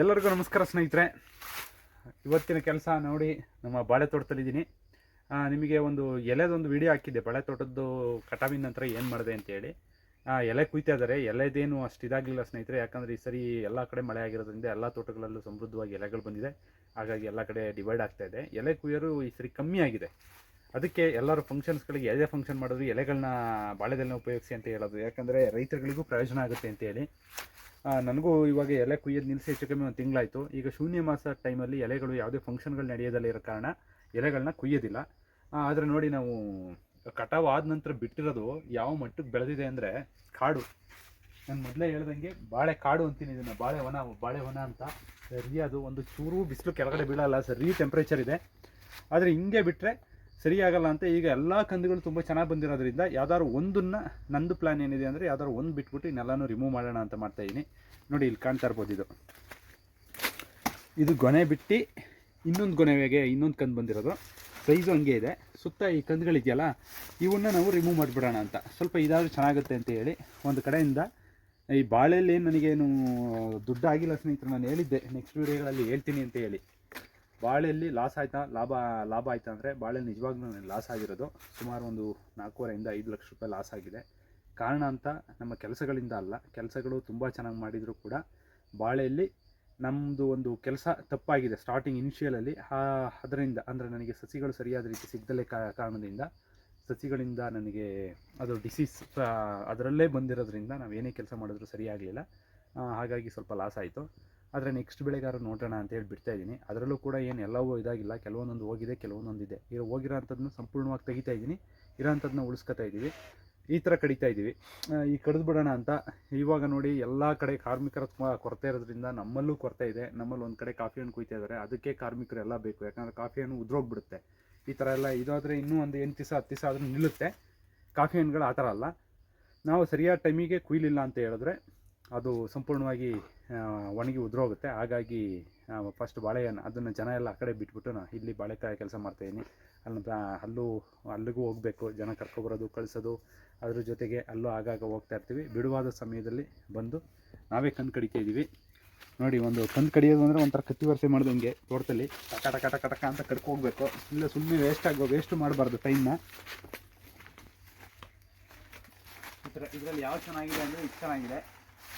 ಎಲ್ಲರಿಗೂ ನಮಸ್ಕಾರ ಸ್ನೇಹಿತರೆ. ಇವತ್ತಿನ ಕೆಲಸ ನೋಡಿ ನಮ್ಮ ಬಾಳೆ ತೋಟದಲ್ಲಿದ್ದೀನಿ ನಿಮಗೆ ಒಂದು ಎಲೆದೊಂದು ವಿಡಿಯೋ ಹಾಕಿದ್ದೆ. ಬಾಳೆ ತೋಟದ್ದು ಕಟಾವಿನ ನಂತರ ಏನು ಮಾಡಿದೆ ಅಂತೇಳಿ ಎಲೆ ಕುಯ್ತಾ ಇದ್ದಾರೆ. ಎಲೆದೇನು ಅಷ್ಟು ಇದಾಗಲಿಲ್ಲ ಸ್ನೇಹಿತರೆ. ಯಾಕಂದರೆ ಈ ಸರಿ ಎಲ್ಲ ಕಡೆ ಮಳೆ ಆಗಿರೋದ್ರಿಂದ ಎಲ್ಲ ತೋಟಗಳಲ್ಲೂ ಸಮೃದ್ಧವಾಗಿ ಎಲೆಗಳು ಬಂದಿದೆ. ಹಾಗಾಗಿ ಎಲ್ಲ ಕಡೆ ಡಿವೈಡ್ ಆಗ್ತಾ ಇದೆ. ಎಲೆ ಕುಯ್ಯೋರು ಈ ಸರಿ ಕಮ್ಮಿ ಆಗಿದೆ. ಅದಕ್ಕೆ ಎಲ್ಲರೂ ಫಂಕ್ಷನ್ಸ್ಗಳಿಗೆ ಯಾವುದೇ ಫಂಕ್ಷನ್ ಮಾಡಿದ್ರು ಎಲೆಗಳನ್ನ ಬಾಳೆದೆಲೆನ ಉಪಯೋಗಿಸಿ ಅಂತ ಹೇಳೋದು. ಯಾಕಂದರೆ ರೈತರುಗಳಿಗೂ ಪ್ರಯೋಜನ ಆಗುತ್ತೆ ಅಂತೇಳಿ ನನಗೂ ಇವಾಗ ಎಲೆ ಕುಯ್ಯೋದು ನಿಲ್ಲಿಸಿ ಹೆಚ್ಚು ಕಮ್ಮಿ ಒಂದು ತಿಂಗಳಾಯಿತು. ಈಗ ಶೂನ್ಯ ಮಾಸ ಟೈಮಲ್ಲಿ ಎಲೆಗಳು ಯಾವುದೇ ಫಂಕ್ಷನ್ಗಳು ನಡೆಯೋದಲ್ಲ ಇರೋ ಕಾರಣ ಎಲೆಗಳನ್ನ ಕುಯ್ಯೋದಿಲ್ಲ. ಆದರೆ ನೋಡಿ ನಾವು ಕಟಾವು ಆದ ನಂತರ ಬಿಟ್ಟಿರೋದು ಯಾವ ಮಟ್ಟಕ್ಕೆ ಬೆಳೆದಿದೆ ಅಂದರೆ ಕಾಡು. ನಾನು ಮೊದಲೇ ಹೇಳ್ದಂಗೆ ಬಾಳೆ ಕಾಡು ಅಂತೀನಿ ಇದನ್ನು. ಬಾಳೆವನ ಬಾಳೆವನ ಅಂತ ಸರಿ ಅದು ಒಂದು ಚೂರು ಬಿಸಿಲು ಕೆಳಗಡೆ ಬೀಳಲ್ಲ, ಸರಿ ಟೆಂಪ್ರೇಚರ್ ಇದೆ. ಆದರೆ ಹಿಂಗೆ ಬಿಟ್ಟರೆ ಸರಿಯಾಗಲ್ಲ ಅಂತ ಈಗ ಎಲ್ಲ ಕಂದುಗಳು ತುಂಬ ಚೆನ್ನಾಗಿ ಬಂದಿರೋದ್ರಿಂದ ಯಾವ್ದಾದ್ರು ಒಂದನ್ನು ನಂದು ಪ್ಲ್ಯಾನ್ ಏನಿದೆ ಅಂದರೆ ಯಾವ್ದಾದ್ರು ಒಂದು ಬಿಟ್ಬಿಟ್ಟು ಇನ್ನೆಲ್ಲನೂ ರಿಮೂವ್ ಮಾಡೋಣ ಅಂತ ಮಾಡ್ತಾಯಿದ್ದೀನಿ ನೋಡಿ ಇಲ್ಲಿ ಕಾಣ್ತಾ ಇರ್ಬೋದು ಇದು. ಇದು ಗೊನೆ ಬಿಟ್ಟು ಇನ್ನೊಂದು ಗೊನೆಗೆ ಇನ್ನೊಂದು ಕಂದು ಬಂದಿರೋದು. ಸೈಜು ಹಂಗೆ ಇದೆ. ಸುತ್ತ ಈ ಕಂದುಗಳಿದೆಯಲ್ಲ ಇವನ್ನ ನಾವು ರಿಮೂವ್ ಮಾಡಿಬಿಡೋಣ ಅಂತ. ಸ್ವಲ್ಪ ಇದಾದರೂ ಚೆನ್ನಾಗುತ್ತೆ ಅಂತ ಹೇಳಿ ಒಂದು ಕಡೆಯಿಂದ ಈ ಬಾಳೆಯಲ್ಲಿ ನನಗೇನು ದುಡ್ಡು ಆಗಿಲ್ಲ ಸ್ನೇಹಿತರು, ನಾನು ಹೇಳಿದ್ದೆ. ನೆಕ್ಸ್ಟ್ ವೀಡಿಯೋಗಳಲ್ಲಿ ಹೇಳ್ತೀನಿ ಅಂತ ಹೇಳಿ. ಬಾಳೆಯಲ್ಲಿ ಲಾಸ್ ಆಯ್ತಾ? ಲಾಭ ಲಾಭ ಆಯ್ತಾ ಅಂದರೆ ಬಾಳೆ ನಿಜವಾಗ್ಲೂ ಲಾಸ್ ಆಗಿರೋದು. ಸುಮಾರು ಒಂದು ನಾಲ್ಕೂವರೆಯಿಂದ ಐದು ಲಕ್ಷ ರೂಪಾಯಿ ಲಾಸ್ ಆಗಿದೆ. ಕಾರಣ ಅಂತ ನಮ್ಮ ಕೆಲಸಗಳಿಂದ ಅಲ್ಲ. ಕೆಲಸಗಳು ತುಂಬ ಚೆನ್ನಾಗಿ ಮಾಡಿದರೂ ಕೂಡ ಬಾಳೆಯಲ್ಲಿ ನಮ್ಮದು ಒಂದು ಕೆಲಸ ತಪ್ಪಾಗಿದೆ. ಸ್ಟಾರ್ಟಿಂಗ್ ಇನಿಷಿಯಲಲ್ಲಿ ಅದರಿಂದ ಅಂದರೆ ನನಗೆ ಸಸಿಗಳು ಸರಿಯಾದ ರೀತಿ ಸಿಗದಲ್ಲೇ ಕಾರಣದಿಂದ ಸಸಿಗಳಿಂದ ನನಗೆ ಅದು ಡಿಸೀಸ್ ಅದರಲ್ಲೇ ಬಂದಿರೋದ್ರಿಂದ ನಾವು ಏನೇ ಕೆಲಸ ಮಾಡಿದ್ರು ಸರಿಯಾಗಲಿಲ್ಲ. ಹಾಗಾಗಿ ಸ್ವಲ್ಪ ಲಾಸ್ ಆಯಿತು. ಆದರೆ ನೆಕ್ಸ್ಟ್ ಬೆಳೆಗಾರ ನೋಡೋಣ ಅಂತೇಳಿ ಬಿಡ್ತಾ ಇದ್ದೀನಿ. ಅದರಲ್ಲೂ ಕೂಡ ಏನು ಎಲ್ಲವೂ ಇದಾಗಿಲ್ಲ. ಕೆಲವೊಂದೊಂದು ಹೋಗಿದೆ ಕೆಲವೊಂದೊಂದು ಇದೆ ಇರೋ ಹೋಗಿರೋ ಅಂಥದ್ದನ್ನು ಸಂಪೂರ್ಣವಾಗಿ ತೆಗಿತಾ ಇದ್ದೀನಿ. ಇರೋ ಅಂಥದ್ದನ್ನ ಉಳಿಸ್ಕೊತಾ ಇದ್ದೀವಿ. ಈ ಥರ ಕಡಿತಾ ಇದ್ದೀವಿ. ಈ ಕಡಿದು ಬಿಡೋಣ ಅಂತ ಇವಾಗ ನೋಡಿ ಎಲ್ಲ ಕಡೆ ಕಾರ್ಮಿಕರ ಕೊರತೆ ಇರೋದ್ರಿಂದ ನಮ್ಮಲ್ಲೂ ಕೊರತೆ ಇದೆ. ನಮ್ಮಲ್ಲಿ ಒಂದು ಕಡೆ ಕಾಫಿ ಹಣ್ಣು ಕುಯ್ತಾ ಇದ್ದಾರೆ ಅದಕ್ಕೆ ಕಾರ್ಮಿಕರು ಎಲ್ಲ ಬೇಕು. ಯಾಕಂದರೆ ಕಾಫಿ ಹಣ್ಣು ಉದ್ರೋಗ್ಬಿಡುತ್ತೆ. ಈ ಥರ ಎಲ್ಲ ಇದಾದರೆ ಇನ್ನೂ ಒಂದು ಎಂಟು ದಿವಸ, ಹತ್ತು ದಿವಸ ಆದರೂ ನಿಲ್ಲುತ್ತೆ. ಕಾಫಿ ಹಣ್ಣುಗಳು ಆ ಥರ ಅಲ್ಲ. ನಾವು ಸರಿಯಾದ ಟೈಮಿಗೆ ಕುಯ್ಲಿಲ್ಲ ಅಂತ ಹೇಳಿದ್ರೆ ಅದು ಸಂಪೂರ್ಣವಾಗಿ ಒಣಗಿ ಉದುರೋಗುತ್ತೆ. ಹಾಗಾಗಿ ಫಸ್ಟ್ ಬಾಳೆಹಣ್ಣು, ಅದನ್ನು ಜನ ಎಲ್ಲ ಆ ಕಡೆ ಬಿಟ್ಬಿಟ್ಟು ನಾನು ಇಲ್ಲಿ ಬಾಳೆಕಾಯಿ ಕೆಲಸ ಮಾಡ್ತಾಯಿದ್ದೀನಿ ಅಲ್ಲಿ ಅಲ್ಲೂ, ಅಲ್ಲಿಗೂ ಹೋಗಬೇಕು. ಜನ ಕರ್ಕೊಬರೋದು ಕಳಿಸೋದು, ಅದ್ರ ಜೊತೆಗೆ ಅಲ್ಲೂ ಆಗಾಗ ಹೋಗ್ತಾ ಇರ್ತೀವಿ. ಬಿಡುವಾದ ಸಮಯದಲ್ಲಿ ಬಂದು ನಾವೇ ಕಣ್ ಕಡಿತಾ ಇದ್ದೀವಿ ನೋಡಿ, ಒಂದು ಕಣ್ ಕಡಿಯೋದು ಅಂದರೆ ಒಂಥರ ಕತ್ತಿ ವರ್ಷೆ ಹಂಗೆ ತೋಟದಲ್ಲಿ. ಟಕ ಟಕ ಟಕ ಟಕ ಅಂತ ಕಡ್ಕೋಗ್ಬೇಕು ಇಲ್ಲ ಸುಮ್ಮನೆ ವೇಸ್ಟ್ ಆಗೋ ವೇಸ್ಟ್ ಮಾಡಬಾರ್ದು ಟೈಮ್ನ ಇದರಲ್ಲಿ ಯಾವ ಚೆನ್ನಾಗಿದೆ ಅಂದರೆ ಇದು ಚೆನ್ನಾಗಿದೆ.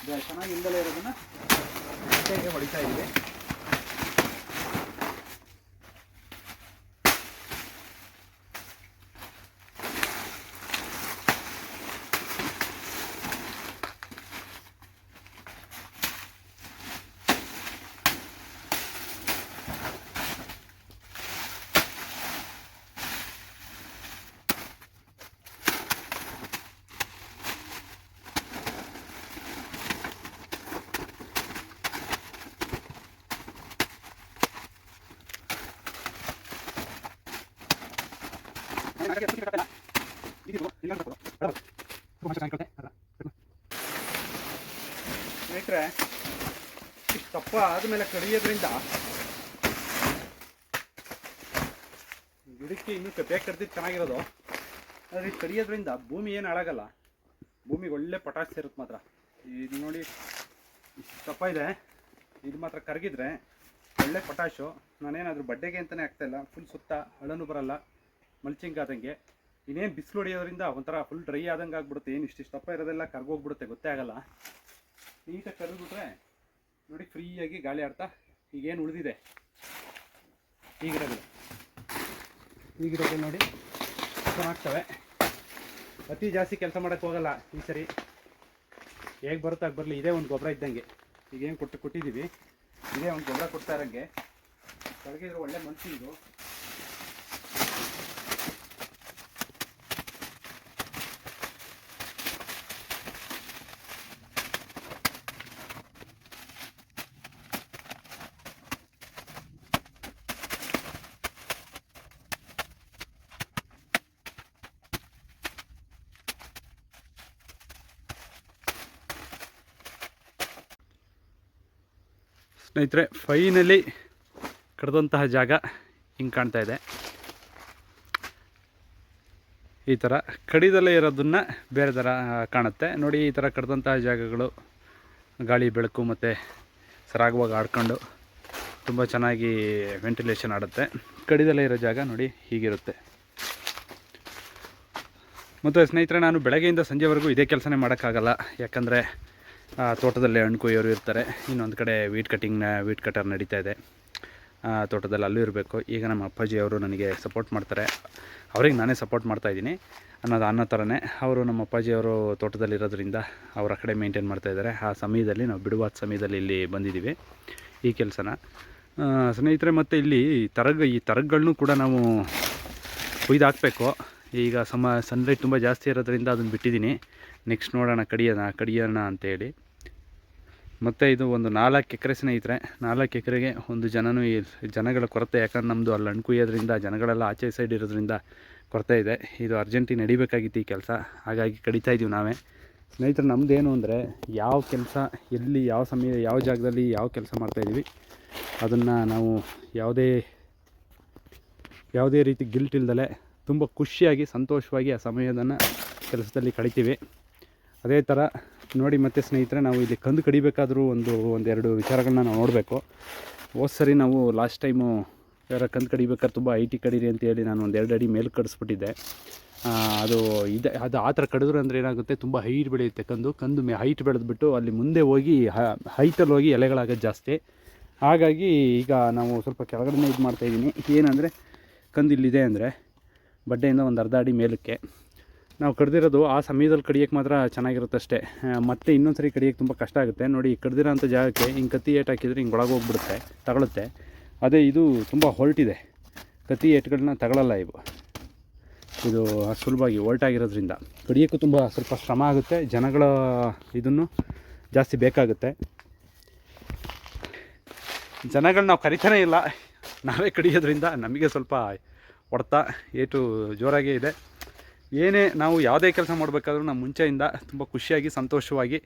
ಚೆನ್ನಾಗಿ ಇಲ್ದಲೇ ಇರೋದನ್ನ ಹೊಡಿತಾ ಇದ್ದೀವಿ. ಸ್ನೇಹಿತರೆ ತಪ್ಪ ಆದ್ಮೇಲೆ ಕಡಿಯೋದ್ರಿಂದ ಗಿಡಕ್ಕೆ ಇನ್ನೂ ಬೇಗ ಕಡ್ದಿದ್ದು ಚೆನ್ನಾಗಿರೋದು. ಆದರೆ ಕಡಿಯೋದ್ರಿಂದ ಭೂಮಿ ಏನು ಹಾಳಾಗಲ್ಲ. ಭೂಮಿಗೆ ಒಳ್ಳೆ ಪಟಾಸ್ ಇರುತ್ತೆ ಮಾತ್ರ. ಇದು ನೋಡಿ ದಪ್ಪ ಇದೆ. ಇದು ಮಾತ್ರ ಕರಗಿದ್ರೆ ಒಳ್ಳೆ ಪಟಾಶು ನಾನೇನಾದರೂ ಬಡ್ಡೆಗೆ ಅಂತಲೇ ಆಗ್ತಾಯಿಲ್ಲ ಫುಲ್ ಸುತ್ತ ಹಳನು ಬರಲ್ಲ. ಮಲ್ಚಿಂಗ್ ಆದಂಗೆ. ಇನ್ನೇನು ಬಿಸಿಲು ಹೊಡೆಯೋದ್ರಿಂದ ಒಂಥರ ಫುಲ್ ಡ್ರೈ ಆದಂಗೆ ಆಗ್ಬಿಡುತ್ತೆ. ಏನು ಇಷ್ಟು ದಪ್ಪ ಇರೋದೆಲ್ಲ ಕರ್ಗೋಗ್ಬಿಡುತ್ತೆ, ಗೊತ್ತೇ ಆಗಲ್ಲ. ನೀಟಾಗಿ ಕರೆದ್ಬಿಟ್ರೆ ನೋಡಿ ಫ್ರೀಯಾಗಿ ಗಾಳಿ ಆಡ್ತಾ ಈಗೇನು ಉಳಿದಿದೆ. ಈ ಗಿಡಗಳು. ಈ ಗಿಡಗಳು ನೋಡಿ ಚೆನ್ನಾಗ್ತವೆ ಅತಿ ಜಾಸ್ತಿ ಕೆಲಸ ಮಾಡೋಕ್ಕೆ ಹೋಗಲ್ಲ ಈ ಸರಿ. ಹೇಗೆ ಬರುತ್ತೆ ಆಗ ಬರಲಿ. ಇದೇ ಒಂದು ಗೊಬ್ಬರ ಇದ್ದಂಗೆ. ಈಗೇನು ಕೊಟ್ಟು ಕೊಟ್ಟಿದ್ದೀವಿ ಇದೇ ಒಂದು ಗೊಬ್ಬರ ಕೊಡ್ತಾ ಇರೋಂಗೆ. ಒಳ್ಳೆ ಮನ್ಸು ಇದು ಸ್ನೇಹಿತರೆ ಫೈನಲಿ ಕಡ್ದಂತಹ ಜಾಗ ಹಿಂಗೆ ಕಾಣ್ತಾ ಇದೆ. ಈ ಥರ ಕಡಿದಲ್ಲೇ ಇರೋದನ್ನು ಬೇರೆ ಥರ ಕಾಣುತ್ತೆ. ನೋಡಿ, ಈ ಥರ ಕಡ್ದಂತಹ ಜಾಗಗಳು, ಗಾಳಿ, ಬೆಳಕು ಮತ್ತು ಸರಾಗವಾಗಿ ಆಡ್ಕೊಂಡು ತುಂಬ ಚೆನ್ನಾಗಿ ವೆಂಟಿಲೇಷನ್ ಆಡುತ್ತೆ. ಕಡಿದಲ್ಲೇ ಇರೋ ಜಾಗ ನೋಡಿ ಹೀಗಿರುತ್ತೆ. ಮತ್ತು ಸ್ನೇಹಿತರೆ, ನಾನು ಬೆಳಗ್ಗೆಯಿಂದ ಸಂಜೆವರೆಗೂ ಇದೇ ಕೆಲಸನೇ ಮಾಡೋಕ್ಕಾಗಲ್ಲ. ಯಾಕಂದರೆ ತೋಟದಲ್ಲಿ ಹಣ್ಣು ಕೊಯ್ಯೋರು ಇರ್ತಾರೆ. ಇನ್ನೊಂದು ಕಡೆ ವೀಟ್ ಕಟ್ಟಿಂಗ್ನ ವೀಟ್ ಕಟರ್ ನಡೀತಾ ಇದೆ. ತೋಟದಲ್ಲಿ ಅಲ್ಲೂ ಇರಬೇಕು. ಈಗ ನಮ್ಮ ಅಪ್ಪಾಜಿ ಅವರು ನನಗೆ ಸಪೋರ್ಟ್ ಮಾಡ್ತಾರೆ. ಅವ್ರಿಗೆ ನಾನೇ ಸಪೋರ್ಟ್ ಮಾಡ್ತಾಯಿದ್ದೀನಿ ಅನ್ನೋದು ಅನ್ನೋ ಥರನೇ ಅವರು ನಮ್ಮ ಅಪ್ಪಾಜಿ ಅವರು ತೋಟದಲ್ಲಿರೋದ್ರಿಂದ ಅವ್ರ ಕಡೆ ಮೇಂಟೈನ್ ಮಾಡ್ತಾಯಿದ್ದಾರೆ ಆ ಸಮಯದಲ್ಲಿ ನಾವು ಬಿಡುವಾದ ಸಮಯದಲ್ಲಿ ಇಲ್ಲಿ ಬಂದಿದ್ದೀವಿ ಈ ಕೆಲಸನ. ಸ್ನೇಹಿತರೆ, ಮತ್ತು ಇಲ್ಲಿ ತರಗ, ಈ ತರಗಗಳನ್ನೂ ಕೂಡ ನಾವು ಕೊಯ್ದು ಹಾಕಬೇಕು ಈಗ ಸಮ ಸನ್ಲೈಟ್ ತುಂಬ ಜಾಸ್ತಿ ಇರೋದ್ರಿಂದ ಅದನ್ನು ಬಿಟ್ಟಿದ್ದೀನಿ. ನೆಕ್ಸ್ಟ್ ನೋಡೋಣ ಕಡಿಯೋಣ ಕಡಿಯೋಣ ಅಂತೇಳಿ. ಮತ್ತು ಇದು ಒಂದು ನಾಲ್ಕು ಎಕರೆ ಸ್ನೇಹಿತರೆ, ನಾಲ್ಕು ಎಕರೆಗೆ ಒಂದು ಜನನೂ ಜನಗಳ ಕೊರತೆ, ಯಾಕಂದ್ರೆ ನಮ್ಮದು ಅಲ್ಲಿ ಅಣ್ಕುಯ್ಯೋದ್ರಿಂದ ಕುಯ್ಯೋದ್ರಿಂದ ಜನಗಳೆಲ್ಲ ಆಚೆ ಸೈಡ್ ಇರೋದ್ರಿಂದ ಕೊರತೆ ಇದೆ. ಇದು ಅರ್ಜೆಂಟಿ ನಡಿಬೇಕಾಗಿತ್ತು ಈ ಕೆಲಸ, ಹಾಗಾಗಿ ಕಡಿತಾ ಇದ್ದೀವಿ ನಾವೇ. ಸ್ನೇಹಿತರೆ ನಮ್ಮದೇನು ಅಂದರೆ ಯಾವ ಕೆಲಸ, ಎಲ್ಲಿ, ಯಾವ ಸಮಯ, ಯಾವ ಜಾಗದಲ್ಲಿ ಯಾವ ಕೆಲಸ ಮಾಡ್ತಾಯಿದ್ದೀವಿ ಅದನ್ನು ನಾವು ಯಾವುದೇ ಯಾವುದೇ ರೀತಿ ಗಿಲ್ಟ್ ಇಲ್ದಲೆ ತುಂಬ ಖುಷಿಯಾಗಿ, ಸಂತೋಷವಾಗಿ ಆ ಸಮಯದನ್ನು ಕೆಲಸದಲ್ಲಿ ಕಳಿತೀವಿ. ಅದೇ ಥರ ನೋಡಿ ಮತ್ತೆ ಸ್ನೇಹಿತರೆ, ನಾವು ಇಲ್ಲಿ ಕಂದು ಕಡಿಬೇಕಾದರೂ ಒಂದು, ಒಂದೆರಡು ವಿಚಾರಗಳನ್ನ ನಾವು ನೋಡಬೇಕು. ಹೋದ ಸರಿ ನಾವು ಲಾಸ್ಟ್ ಟೈಮು ಯಾರ ಕಂದು ಕಡಿಬೇಕಾದ್ರೆ ತುಂಬ ಐಟಿ ಕಡೀರಿ ಅಂತ ಹೇಳಿ ನಾನು ಒಂದು ಎರಡು ಅಡಿ ಮೇಲೆ ಕಡಿಸ್ಬಿಟ್ಟಿದ್ದೆ. ಅದು ಇದೆ, ಅದು ಆ ಥರ ಕಡಿದ್ರು ಅಂದರೆ ಏನಾಗುತ್ತೆ, ತುಂಬ ಹೈಟ್ ಬೆಳೆಯುತ್ತೆ ಕಂದು. ಕಂದು ಮೇ ಹೈಟ್ ಬೆಳೆದ್ಬಿಟ್ಟು ಅಲ್ಲಿ ಮುಂದೆ ಹೋಗಿ ಹೈಟಲ್ಲಿ ಹೋಗಿ ಎಲೆಗಳಾಗೋದು ಜಾಸ್ತಿ. ಹಾಗಾಗಿ ಈಗ ನಾವು ಸ್ವಲ್ಪ ಕೆಳಗಡೆ ಇದು ಮಾಡ್ತಾಯಿದ್ದೀನಿ ಏನಂದರೆ, ಕಂದು ಇಲ್ಲಿದೆ ಅಂದರೆ ಬಡ್ಡೆಯಿಂದ ಒಂದು ಅರ್ಧ ಅಡಿ ಮೇಲಕ್ಕೆ. ನಾವು ಕಡ್ದಿರೋದು ಆ ಸಮಯದಲ್ಲಿ ಕಡಿಯೋಕ್ಕೆ ಮಾತ್ರ ಚೆನ್ನಾಗಿರುತ್ತೆ ಅಷ್ಟೇ ಮತ್ತೆ ಇನ್ನೊಂದು ಸರಿ ಕಡಿಯೋಕ್ಕೆ ತುಂಬ ಕಷ್ಟ ಆಗುತ್ತೆ. ನೋಡಿ ಕಡ್ದಿರೋ ಅಂಥ ಜಾಗಕ್ಕೆ ಹಿಂಗೆ ಕತ್ತಿ ಏಟ್ ಹಾಕಿದ್ರೆ ಹಿಂಗೆ ಒಳಗೆ ಹೋಗ್ಬಿಡುತ್ತೆ ತಗೊಳುತ್ತೆ. ಅದೇ ಇದು ತುಂಬ ಹೊಲ್ಟಿದೆ ಕತ್ತಿ ಏಟ್ಗಳನ್ನ ತಗೊಳ್ಳಲ್ಲ ಇವು. ಇದು ಸುಲಭವಾಗಿ ಹೊಲ್ಟಾಗಿರೋದ್ರಿಂದ. ಕಡಿಯೋಕ್ಕೂ ತುಂಬ ಸ್ವಲ್ಪ ಶ್ರಮ ಆಗುತ್ತೆ. ಜನಗಳ ಇದನ್ನು ಜಾಸ್ತಿ ಬೇಕಾಗುತ್ತೆ. ಜನಗಳು ನಾವು ಕರಿತಾನೇ ಇಲ್ಲ. ನಾವೇ ಕಡಿಯೋದ್ರಿಂದ ನಮಗೆ ಸ್ವಲ್ಪ ಹೊಡ್ತಾ, ಏಟು ಜೋರಾಗೇ ಇದೆ. ಏನೇ ನಾವು ಯಾವುದೇ ಕೆಲಸ ಮಾಡಬೇಕಾದ್ರೂ ನಾನು ಮುಂಚೆಯಿಂದ ತುಂಬ ಖುಷಿಯಾಗಿ, ಸಂತೋಷವಾಗಿ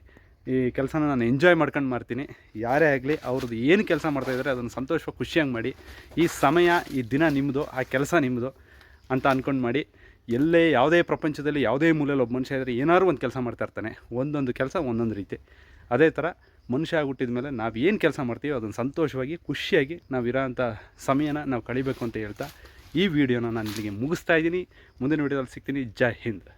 ಈ ಕೆಲಸನ ನಾನು ಎಂಜಾಯ್ ಮಾಡ್ಕೊಂಡು ಮಾಡ್ತೀನಿ. ಯಾರೇ ಆಗಲಿ, ಅವ್ರದ್ದು ಏನು ಕೆಲಸ ಮಾಡ್ತಾಯಿದ್ದಾರೆ ಅದನ್ನು ಸಂತೋಷವಾಗಿ ಖುಷಿಯಾಗಿ ಮಾಡಿ, ಈ ಸಮಯ, ಈ ದಿನ ನಿಮ್ಮದು ಆ ಕೆಲಸ ನಿಮ್ಮದು ಅಂತ ಅಂದ್ಕೊಂಡು ಮಾಡಿ, ಎಲ್ಲೇ ಯಾವುದೇ ಪ್ರಪಂಚದಲ್ಲಿ ಯಾವುದೇ ಮೂಲೆಯಲ್ಲಿ ಒಬ್ಬ ಮನುಷ್ಯ ಇದ್ದರೆ ಏನಾದ್ರು ಒಂದು ಕೆಲಸ ಮಾಡ್ತಾ ಇರ್ತಾನೆ. ಒಂದೊಂದು ಕೆಲಸ, ಒಂದೊಂದು ರೀತಿ. ಅದೇ ಥರ ಮನುಷ್ಯ ಆಗಿಬಿಟ್ಟಿದ ಮೇಲೆ ನಾವು ಏನು ಕೆಲಸ ಮಾಡ್ತೀವೋ ಅದನ್ನು ಸಂತೋಷವಾಗಿ, ಖುಷಿಯಾಗಿ ನಾವು ಇರೋ ಅಂಥ ಸಮಯನ ನಾವು ಕಳಿಬೇಕು ಅಂತ ಹೇಳ್ತಾ ಈ ವಿಡಿಯೋನ ನಾನು ಇಲ್ಲಿಗೆ ಮುಗಿಸ್ತಾ ಇದ್ದೀನಿ. ಮುಂದಿನ ವಿಡಿಯೋದಲ್ಲಿ ಸಿಗ್ತೀನಿ. ಜೈ ಹಿಂದ್.